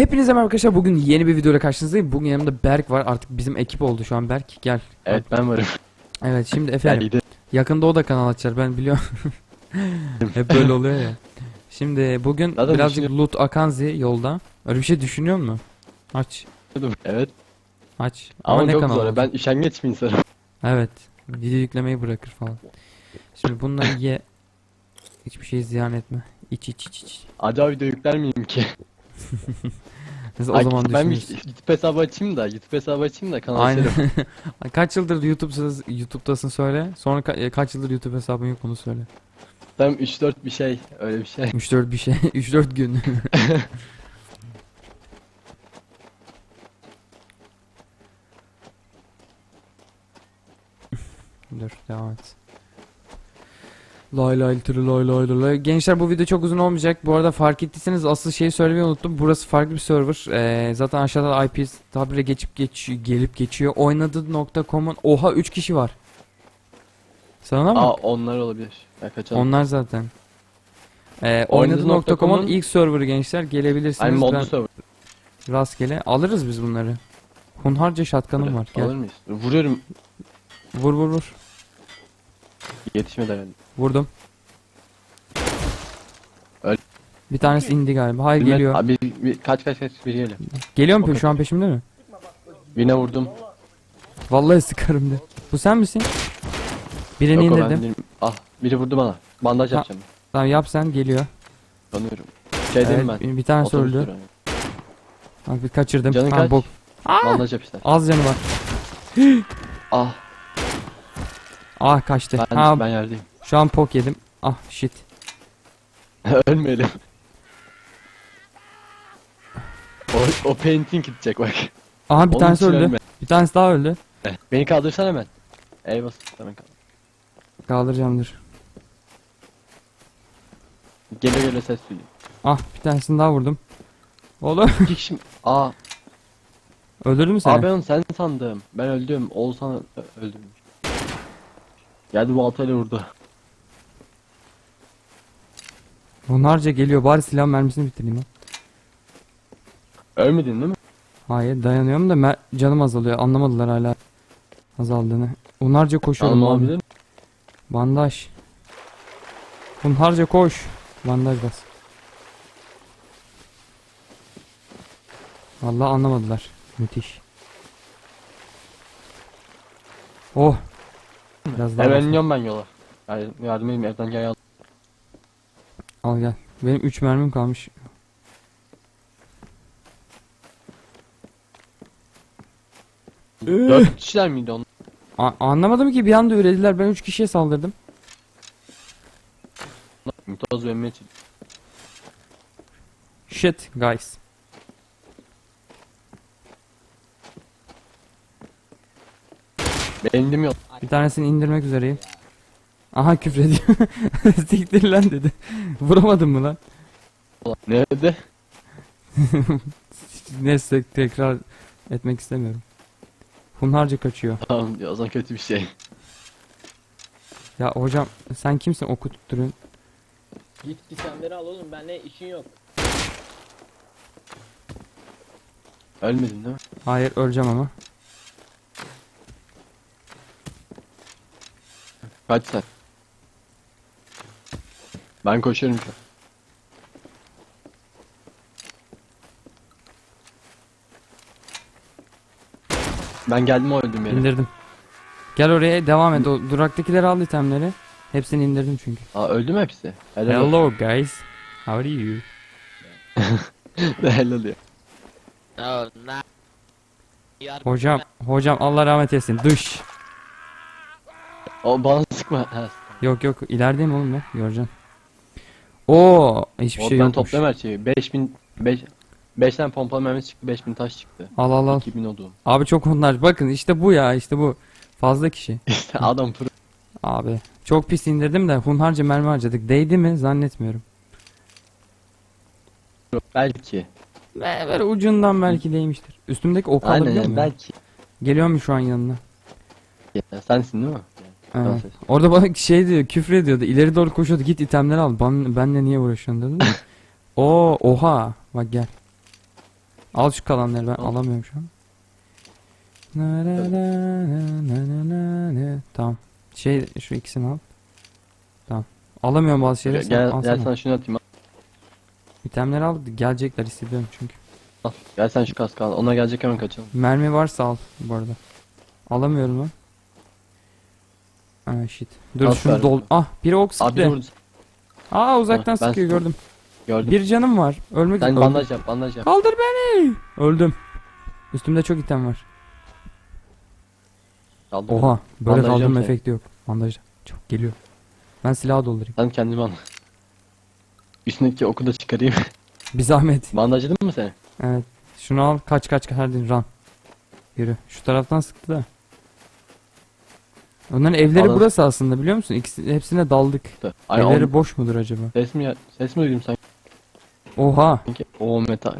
Hepinize merhaba arkadaşlar. Bugün yeni bir videoyla karşınızdayım. Bugün yanımda Berk var. Artık bizim ekip oldu şu an Berk. Gel. Evet ben varım. Evet şimdi efendim. Yakında o da kanal açar ben biliyorum. Hep böyle oluyor ya. Şimdi bugün Zaten birazcık loot akanzi yolda. Öyle bir şey düşünüyor musun? Aç. Evet. Aç. Ama, ne çok kanal zor. Ben üşengeç bir insanım. Evet. Video yüklemeyi bırakır falan. Şimdi bunları ye. Hiçbir şey ziyan etme. İç iç iç iç. Acaba video yükler miyim ki? O Ay, zaman ben bir. YouTube hesabı açayım da, YouTube hesabı açayım da kanal Aynen. Kaç yıldır YouTube'sız YouTube'dasın söyle. Sonra ka- e, kaç yıldır YouTube hesabın yok onu söyle. Tam 3-4 bir şey, öyle bir şey. 3-4 bir şey. 3-4 gün. Dur devam et. Lay lay tırı lay lay lay lay. Gençler bu video çok uzun olmayacak. Bu arada fark ettiyseniz asıl şeyi söylemeyi unuttum. Burası farklı bir server. Ee, zaten aşağıda IP tabire geçip geç gelip geçiyor. Oynadı.com'un oha 3 kişi var. Sana mı? Aa onlar olabilir. Ya kaçalım. Onlar zaten. Ee, Oynadı.com'un ilk serverı gençler gelebilirsiniz. Ay modlu Ben server. rastgele alırız biz bunları. Hunharca şatkanım var. Gel. Alır mıyız? Vuruyorum. Vur vur vur. Yetişmedi herhalde. Vurdum. Öl- Bir tanesi indi galiba. Hayır Bilmem- geliyor. Abi bir, bir- kaç kaç kaç biri geliyor. Geliyor mu pe- şu an peşimde mi? Birine vurdum. Vallahi sıkarım de. Bu sen misin? Birini Yok o ben indirdim. değilim. Ah biri vurdu bana. Bandaj Ha. yapacağım. Tamam yap sen geliyor. Sanıyorum. Şeydeyim Evet, ben. bir tanesi Otobüs öldü. bir kaçırdım. Canın Ha, kaç? bok. Bandaj yap işte. Az canı var. Ah Ah kaçtı. ben, ha ben yerdeyim. Şu an pok yedim. Ah shit. Ölmeyelim. O, o painting gidecek bak. Aha bir Onun tanesi için öldü. ölme. Bir tanesi daha öldü. Beni kaldırsan hemen. Eyvah. Hemen kaldır. Kaldıracağım dur. Gele gele ses duyuyor. Ah bir tanesini daha vurdum. Oğlum İki kişi. Aa, öldürdü mü seni? aa ben onu sen sandım. Ben öldüm. Oğuzhan ö- öldürmüş. Geldi baltayla vurdu. Bunlarca geliyor bari silah mermisini bitireyim lan. Ölmedin değil mi? Hayır dayanıyorum da mer- canım azalıyor. Anlamadılar hala azaldığını. Bunlarca koşuyorum. Tamam abi. Bandaj. Bunlarca koş. Bandaj bas. Vallahi anlamadılar. Müthiş. Oh. Biraz daha Hemen iniyorum ben yola. Yani yardım edeyim evden gel al. Gel. Benim 3 mermim kalmış. Dört kişiler miydi onlar? A- anlamadım ki bir anda ürediler. Ben 3 kişiye saldırdım. Mümtaz ve Mehmet. Shit guys. Ben indim yol. Bir tanesini indirmek üzereyim. Aha küfrediyor. Siktir lan dedi. Vuramadın mı lan? Nerede? Neyse tekrar etmek istemiyorum. Hunharca kaçıyor. Tamam ya, o zaman kötü bir şey. Ya hocam sen kimsin oku tutturuyorsun? Git itemleri al oğlum benle işin yok. Ölmedin değil mi? Hayır öleceğim ama. Kaç sen? Ben koşuyorum şu an. Ben geldim o öldüm yere. İndirdim. Gel oraya devam et. O duraktakileri al itemleri. Hepsini indirdim çünkü. Aa öldü mü hepsi? Helal olsun. Hello guys. How are you? Helal ya. No, Hocam, hocam Allah rahmet eylesin. Dış. O bana sıkma. Ha, Yok yok ilerideyim oğlum ben. Göreceksin. Oo, hiçbir şey ben yokmuş. toplam her şeyi. 5000 5 5 tane pompalı mermi çıktı, 5000 taş çıktı. Al al al. 2000 odun. Abi çok onlar. Bakın işte bu ya işte bu. Fazla kişi. İşte adam pro. Abi çok pis indirdim de hunharca mermi harcadık. Değdi mi? Zannetmiyorum. Belki. Ve böyle ucundan belki değmiştir. Üstümdeki ok Aynen alabiliyor yani muyum? belki. Geliyor mu şu an yanına? Ya, sensin değil mi? Orada bana şey diyor, küfür ediyordu. İleri doğru koşuyordu. Git itemleri al. Ben, benle niye uğraşıyorsun dedi. Oo, oha. Bak gel. Al şu kalanları ben Al. alamıyorum şu an. Na, na, na, na, na, na, na. Tamam. Şey şu ikisini al. Tamam. Alamıyorum bazı şeyleri. Gel, sen gel, alsana. gel sana şunu atayım. İtemleri al. Gelecekler hissediyorum çünkü. Al. Gel sen şu kaskı al. Ona gelecek hemen kaçalım. Mermi varsa al bu arada. Alamıyorum lan. Aa shit. Dur Al şunu ver. dol. Ah biri ok Abi. Aa uzaktan Ha, ben sıkıyor sıktım. gördüm. Gördüm. Bir canım var. Ölmek Sen öldüm. bandaj yap bandaj yap. Kaldır beni. Öldüm. Üstümde çok item var. Kaldır. Oha. Böyle Bandajlayacağım kaldırma efekti yok. Bandaj. Çok geliyor. Ben silahı doldurayım. Sen kendimi al. Üstündeki oku da çıkarayım. Bir zahmet. Bandajladın mı seni? Evet. Şunu al. Kaç kaç hadi run. Yürü. Şu taraftan sıktı da. Onların evleri Alın. burası aslında biliyor musun? İkisi, hepsine daldık. Ay, evleri on- boş mudur acaba? ses mi ya? Ses mi duydum Oha. sanki? O metal.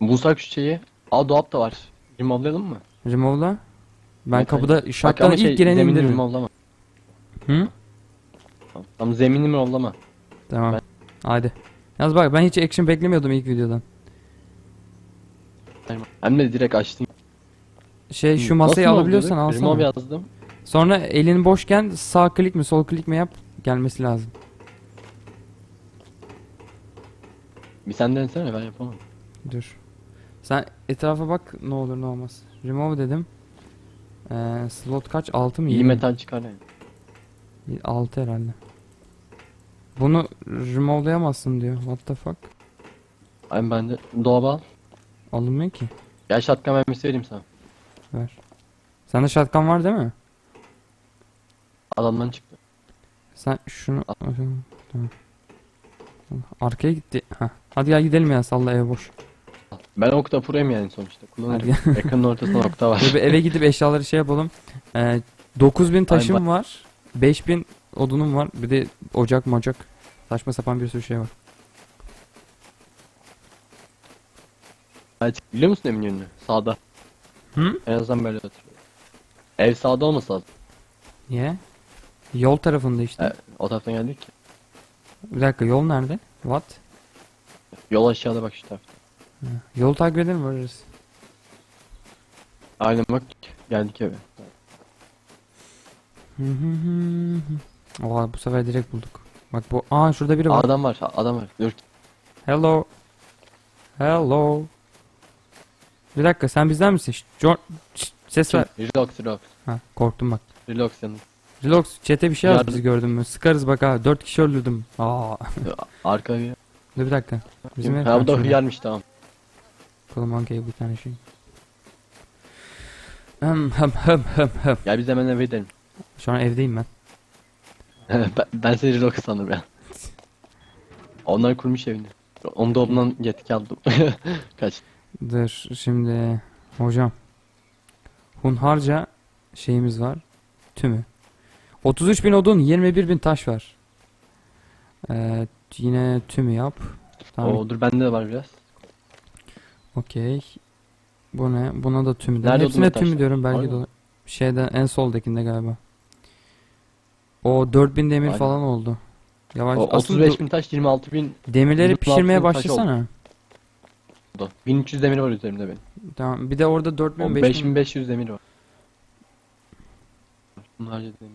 Bulsak şu şeyi. Aa dolap da var. Remove'layalım mı? Remove'la. Ben Metal. kapıda Bak şarttan ama ilk şey, gireni zemini indiririm. remove'lama. Hı? Tamam. Tamam zemini remove'lama. Tamam. Ben- Hadi. Yalnız bak ben hiç action beklemiyordum ilk videodan. Hem de direkt açtım. Şey şu Nasıl masayı alabiliyorsan dedik? Remove alsana. yazdım. Sonra elin boşken sağ klik mi sol klik mi yap gelmesi lazım. Bir sen denesene ben yapamam. Dur. Sen etrafa bak ne olur ne olmaz. Remove dedim. Ee, slot kaç? 6 mı? İyi Yedi mi? metal çıkar yani. 6 herhalde. Bunu remove'layamazsın diyor. What the fuck? Ay ben de dolaba al. Alınmıyor ki. Gel shotgun mermisi vereyim sana. Ver. Sende shotgun var değil mi? Adamdan çıktı. Sen şunu... Tamam. Arkaya gitti. Heh. Hadi gel gidelim ya salla ev boş. Ben okta pro'yum yani sonuçta. Kullanırım. Ekranın ortasında okta var. Bir eve gidip eşyaları şey yapalım. Ee, 9000 taşım Ay, var. 5000 odunum var. Bir de ocak mocak. Saçma sapan bir sürü şey var. Evet, biliyor musun emin yönünü? Sağda. Hı? En azından böyle oturuyor. Ev sağda olmasa lazım. Niye? Yol tarafında işte. Evet, o taraftan geldik. Bir dakika yol nerede? What? Yol aşağıda bak şu tarafta. Yol takip edelim varırız. Aynen bak geldik eve. Oha bu sefer direkt bulduk. Bak bu aa şurada biri var. Adam var adam var. Dur. Hello. Hello. Bir dakika sen bizden misin? Şşt, John Şşt, ses ver. Relax relax. Ha korktum bak. Relax yanında. Relax chat'e bir şey yaz Yardım- gördün mü? Sıkarız bak ha. Dört kişi öldürdüm. Aa. Arkaya. Dur bir dakika. Bizim ev Ha bu da şurada. hıyarmış tamam. Bakalım Monkey bir tane şey. Hım hım hım hım hım. Gel biz hemen eve gidelim. Şu an evdeyim ben. ben, ben seni relax sandım ya. Onlar kurmuş evini. Onu da ondan yetki aldım. Kaç. Dur şimdi hocam. Hunharca şeyimiz var. Tümü. 33 bin odun 21 bin taş var. Ee, yine tümü yap. Tamam. Oo dur bende de var biraz. Okey. Bu ne? Buna da tümü de. Nerede Hepsine tümü diyorum belki de. Şeyden en soldakinde galiba. O 4000 demir Aynen. falan oldu. Yavaş. O Aslında 35 du- bin taş 26 bin demirleri 26 pişirmeye başlasana. oldu. 1300 demir var üzerimde benim. Tamam. Bir de orada 4000 O 5000 5500 demir var. Bunlarca demir.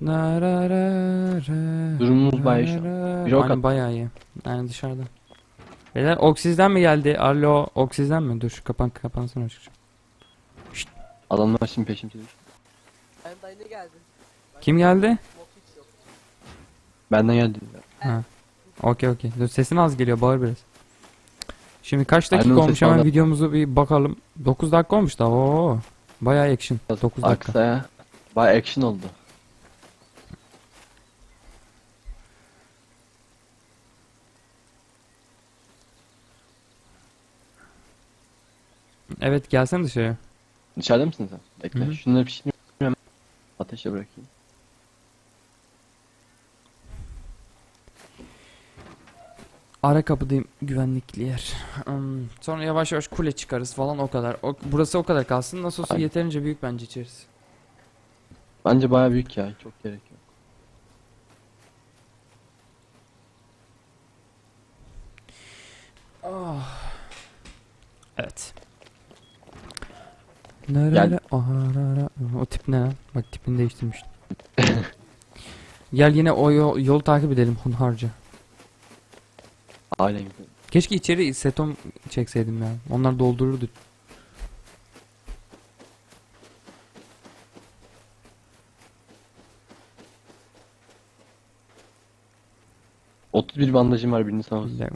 Na ra ra ra, Durumumuz bayağı iyi şu an. ra. Bir ok Aynen bayağı iyi. Yani dışarıda. Beyler oksizden mi geldi? Alo oksizden mi? Dur şu kapan kapansın açıkça. Adamlar şimdi peşimde. Ben dayına geldi. Kim geldi? Yok. Benden geldi. Ha. Okey okey. Dur sesin az geliyor bağır biraz. Şimdi kaç dakika Aynen, olmuş sesi hemen bana- videomuzu bir bakalım. 9 dakika olmuş da. Oo. Bayağı action. 9 dakika. Aksaya. Bay action oldu. Evet gelsen dışarı. Dışarıda mısın sen? Bekle. Hı hı. Şunları pişireyim hemen. Ateşe bırakayım. Ara kapıdayım güvenlikli yer. Hmm, sonra yavaş yavaş kule çıkarız falan o kadar. O, burası o kadar kalsın. Nasıl olsa yeterince büyük bence içerisi. Bence bayağı büyük ya. Çok gerek yok. Ah. Evet. Nerede? Aharara. O tip ne lan? Bak tipini değiştirmiştim. Gel yine o yol, yol takip edelim hunharca. Aynen. Keşke içeri setom çekseydim ya. Onlar doldururdu. Bir 31 bandajım var birini sana. Bir.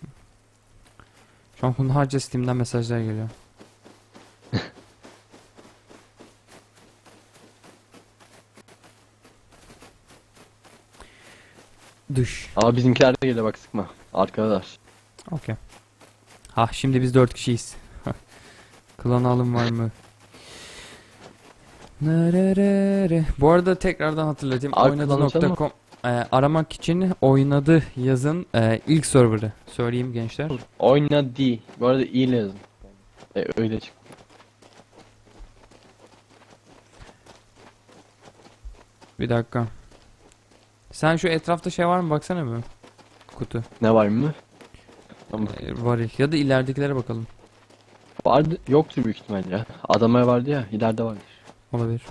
Şu an hunharca Steam'den mesajlar geliyor. Düş. Aa bizimkiler de geliyor bak sıkma. Arkadaş. Okey. Ha şimdi biz dört kişiyiz. Klan alım var mı? Bu arada tekrardan hatırlatayım. Abi Oynadı.com e, aramak için oynadı yazın e, ilk serverı. Söyleyeyim gençler. Oyna D. Bu arada iyi ile yazın. E, öyle çık. Bir dakika. Sen şu etrafta şey var mı baksana bir. Kutu. Ne var mı? Tamam. E, varil. Ya da ileridekilere bakalım. Vardı, yoktur büyük ihtimal ya. Adamlar vardı ya, ileride vardır. Olabilir.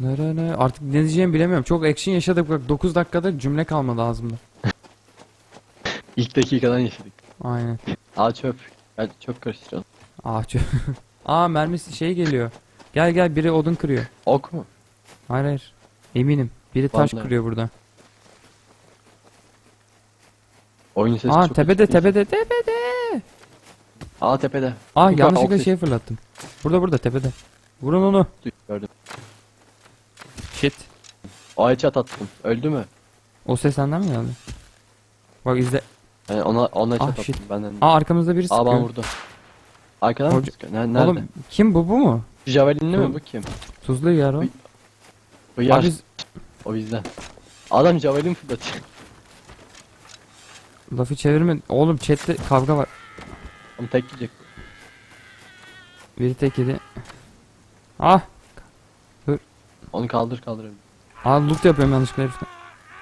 Nere ne? Artık ne diyeceğimi bilemiyorum. Çok action yaşadık bak 9 dakikada cümle kalmadı ağzımda. İlk dakikadan yaşadık. Aynen. Aa çöp. Ben çöp karıştıralım. Aa çö- Aa mermisi şey geliyor. Gel gel biri odun kırıyor. Ok mu? Hayır hayır. Eminim. Biri taş Vallahi. kırıyor burada. Oyun sesi Aa çok tepede açık değil. tepede tepede. Aa tepede. Aa Bak, yanlışlıkla ok şey fırlattım. Burada burada tepede. Vurun onu. sesi Gördüm. Shit. O headshot attım. Öldü mü? O ses senden mi geldi? Bak izle. Yani ona ona Ah, shit. benden. Aa arkamızda biri Aa sıkıyor. ben vurdu. Arkadan mı Hoca- sıkıyor? Ne- Nerede? Oğlum kim bu bu mu? Javelinli mi bu kim? Tuzlu yer o. Ay, Bu yaş. Abi O bizden. Adam javelin fırlatıyor. lafı çevirme. Oğlum chatte kavga var. Ama tek yiyecek. Biri tek yedi. Ah. Onu kaldır kaldır. Aa loot yapıyorum yanlışlıkla heriften.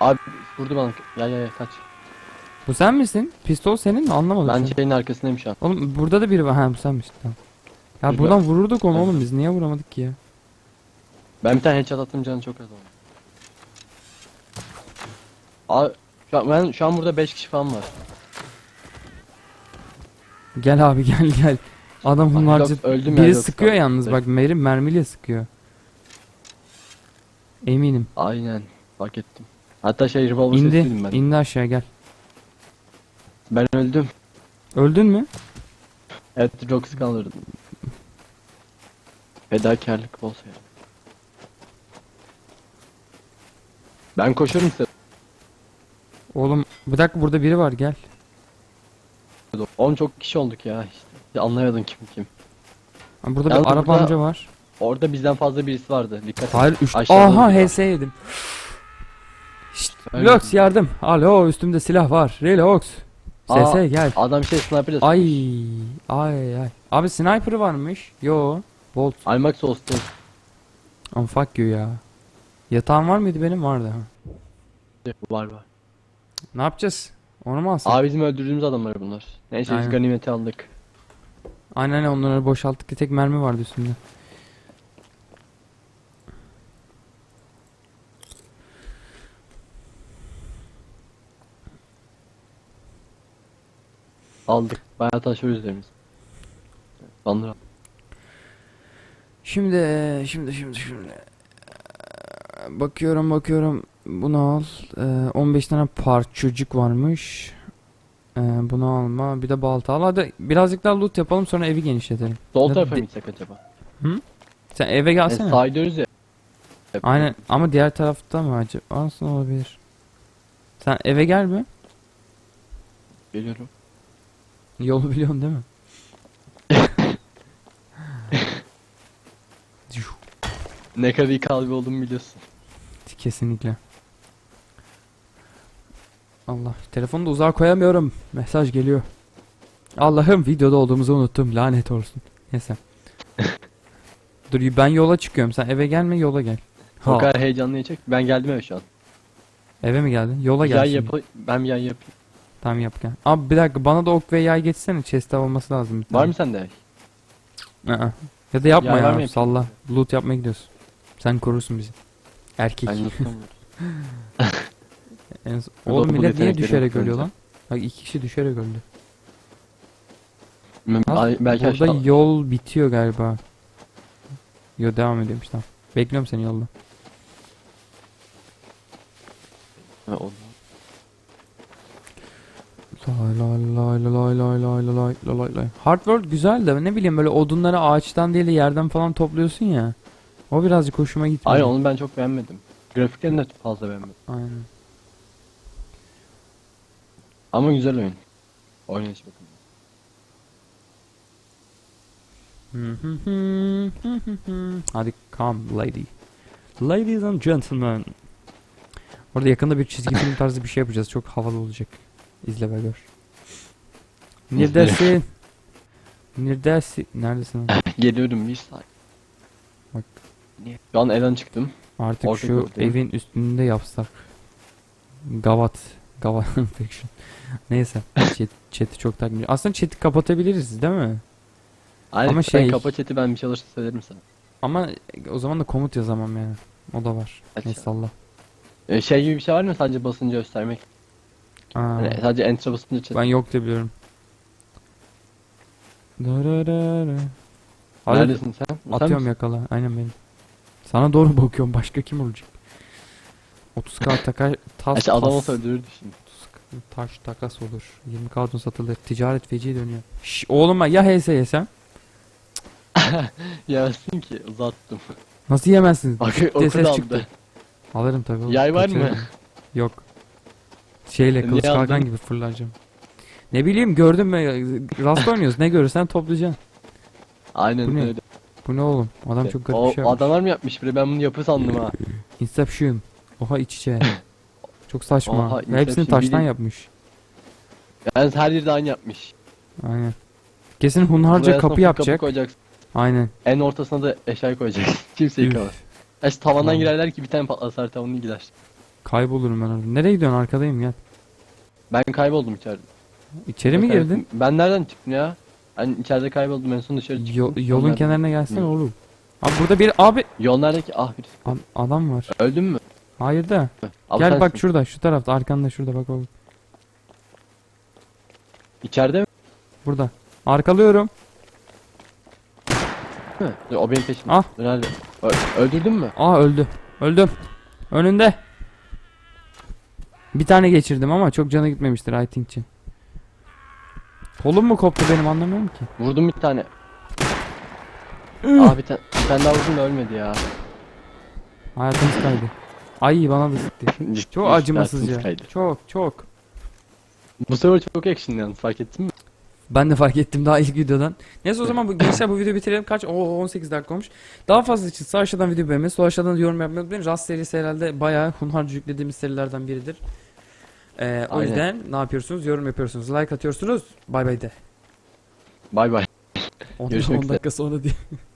Abi vurdu bana. Ya ya ya kaç. Bu sen misin? Pistol senin mi? Anlamadım. Ben Ben şeyin arkasındayım şu an. Oğlum burada da biri var. Ha bu senmiş. Tamam. Ya Dur, buradan vururduk onu oğlum biz. Niye vuramadık ki ya? Ben bir tane headshot attım canı çok az oldu. Abi şu an, ben, şu an burada 5 kişi falan var. Gel abi gel gel. Adam hunharca yok, öldüm ya, biri yok, sıkıyor tamam. yalnız bak Meri mermiyle sıkıyor. Eminim. Aynen fark ettim. Hatta şey revolver İndi. ben. indi aşağı gel. Ben öldüm. Öldün mü? Evet Roxy kaldırdım. Fedakarlık olsa ya. Ben koşuyorum size. Oğlum bir dakika burada biri var gel. Oğlum çok kişi olduk ya işte. Anlamadın kim kim. Ha, Burada Yalnız bir Arap burada- amca var. Orada bizden fazla birisi vardı. Dikkat et. Hayır 3. Aşağıda Aha. HS yedim. Şşt, Öyle Lox yardım. Alo üstümde silah var. Relax. Aa, SS gel. Adam şey sniper'la Ay ay ay. Abi sniper varmış. Yo. Bolt. Almax olsun. Oh fuck you ya. Yatağım var mıydı benim? Vardı ha. Var var. Ne yapacağız? Onu mu alsak? Abi bizim öldürdüğümüz adamlar bunlar. Neyse biz Aynen. ganimeti aldık. Aynen aynen onları boşalttık. Bir tek mermi vardı üstünde. Aldık. Bayağı taş var üzerimiz. Sandıra. Şimdi şimdi şimdi şimdi. Ee, Bakıyorum bakıyorum. Bunu al. Ee, 15 tane parçacık varmış. Ee, bunu alma. Bir de balta al. Hadi birazcık daha loot yapalım sonra evi genişletelim. Sol tarafa mı gitsek acaba? Sen eve gelsene. sağa gidiyoruz ya. Aynen ama diğer tarafta mı acaba? Aslında olabilir. Sen eve gel mi? Geliyorum. Yolu biliyorsun değil mi? Ne kadar iyi kalbi olduğumu biliyorsun. Kesinlikle. Allah telefonu da uzağa koyamıyorum. Mesaj geliyor. Allah'ım videoda olduğumuzu unuttum. Lanet olsun. Neyse. Dur ben yola çıkıyorum. Sen eve gelme yola gel. O Ha, kadar heyecanlayacak. Ben geldim eve şu an. eve mi geldin? Yola gel yay şimdi. yapı ben yay yapayım. Tamam yap gel. Abi bir dakika bana da ok ve yay geçsene. Chest'te olması lazım. bir Var mı sende? Aa. Ya da yapma Yay ya. mı Salla. Loot yapmaya gidiyoruz. Sen korursun bizi. Erkek. Ben unuttum. En son- Oğlum millet niye yetenekleri düşerek ölüyor lan? Bak iki kişi düşerek öldü. Ay, belki burada aşağı... yol bitiyor galiba. Yo devam ediyormuş tamam. Bekliyorum seni yolda. Ha, oldu. Lay lay lay lay lay lay lay lay lay lay lay. Hardworld güzel de ne bileyim böyle odunları ağaçtan değil de yerden falan topluyorsun ya. O birazcık hoşuma gitmiyor. Aynen onu ben çok beğenmedim. Grafiklerini de fazla beğenmedim. Aynen. Ama güzel oyun. Oynayış bakın. Hadi come lady. Ladies and gentlemen. Orada yakında bir çizgi film tarzı bir şey yapacağız. Çok havalı olacak. İzle ve gör. Neredesin? Neredesin? Neredesin? lan? Geliyorum bir saat. Bak. Şu an evden çıktım. Artık Orta şu gruптayım. evin üstünde yapsak. Gavat. Gavat infection. Neyse. Chat, chat'i çok takmıyor. Aslında chat'i kapatabiliriz değil mi? Aynen Ama şey- kapa chat'i ben bir şey olursa söylerim sana. Ama o zaman da komut yazamam yani. O da var. Aç Neyse ya. Allah. Ee, şey gibi bir şey var mı sadece basınca göstermek? Aa, Hani sadece enter'a basınca chat. ben yok diye biliyorum. Dararara. Neredesin sen? Sen atıyorum misin? yakala. Aynen benim. Sana doğru bakıyorum. Başka kim olacak? 30k taka tas Gerçi adam tas. olsa öldürürdü şimdi. 30K taş takas olur. 20k odun satılır. Ticaret feci dönüyor. Şş, oğlum ya HS yesem? Yemezsin ki uzattım. Nasıl yemezsiniz? Bak diye ses da çıktı. aldı. Alırım tabii. oğlum, Yay var mı? kaçırırım. Yok. Şeyle kılıç kalkan aldın? gibi fırlayacağım. Ne bileyim gördün mü? Rast oynuyoruz. Ne görürsen toplayacaksın. Aynen Bu ne? öyle. Bu ne oğlum? Adam çok garip o bir şey yapmış. adamlar mı yapmış biri? Ben bunu yapı sandım ha. Inception. Oha iç içe. Çok saçma. Oha, Ve hepsini taştan bilin- yapmış. Yani her yerde aynı yapmış. Aynen. Kesin hunharca Buraya kapı full yapacak. koyacaksın. Aynen. En ortasına da eşya koyacaksın. Kimse Üf. yıkamaz. Gerçi tavandan Tamam. girerler ki bir tane patlasar tavanını gider. Kaybolurum ben orada. Nereye gidiyorsun? Arkadayım gel. Ben kayboldum içeride. İçeri mi Yok, girdin? Ben nereden çıktım ya? Ben içeride kayboldum en son dışarı çıktım. Yo- yolun Nereden? kenarına gelsene Hı. oğlum. Abi burada bir abi Yol nerede ki? Ah bir. A- adam var. Öldün mü? Hayır da. Abi Gel sensin. bak şurada, şu tarafta, arkanda şurada bak oğlum. İçeride Burada. Arkalıyorum. mi? Dur, O benim peşimde. Ah. Hadi. Ö- öldürdün mü? Aa öldü. Öldüm. Önünde. Bir tane geçirdim ama çok canı gitmemiştir I think için. Kolum mu koptu benim anlamıyorum ki. Vurdum bir tane. ah bir tane, bir tane daha vurdum da ölmedi ya. Hayatımız kaydı. Ay bana da sıktı. Çok acımasızca. Çok çok. Bu sefer çok action yalnız fark ettin mi? Ben de fark ettim daha ilk videodan. Neyse o zaman bu gençler bu videoyu bitirelim. Kaç? Oo 18 dakika olmuş. Daha fazla için sağ aşağıdan video beğenmeyi, sol aşağıdan da yorum yapmayı unutmayın. Rust serisi herhalde bayağı hunharca yüklediğimiz serilerden biridir. Ee, o Aynen. yüzden ne yapıyorsunuz? Yorum yapıyorsunuz, like atıyorsunuz. Bay bay de. Bay bay. 10 Görüşmek üzere. dakika sonra diye.